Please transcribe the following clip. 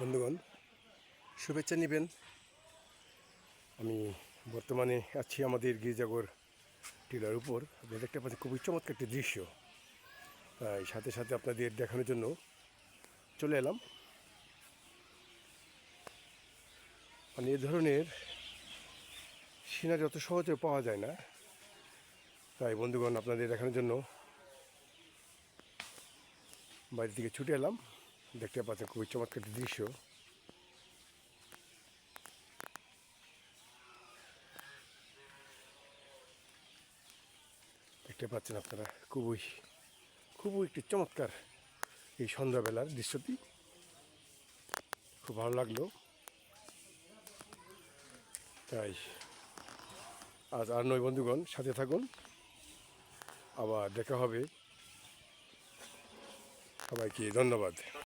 বন্ধুগণ, শুভেচ্ছা নেবেন। আমি বর্তমানে আছি আমাদের গির্জাগর টিলার উপর। আপনারা দেখতে পাচ্ছেন খুবই চমৎকার একটি দৃশ্য। তাই সাথে সাথে আপনাদের দেখানোর জন্য চলে এলাম। মানে এ ধরনের সিনারি অত সহজে পাওয়া যায় না, তাই বন্ধুগণ, আপনাদের দেখানোর জন্য বাইরে থেকে ছুটে এলাম। দেখতে পাচ্ছেন, খুবই চমৎকার দৃশ্য। দেখতে পাচ্ছেন আপনারা, খুবই খুবই একটি চমৎকার এই সন্ধ্যাবেলার দৃশ্যটি। খুব ভালো লাগল। তাই, আজ আর নয় বন্ধুগণ, সাথে থাকুন। আবার দেখা হবে। সবাইকে ধন্যবাদ।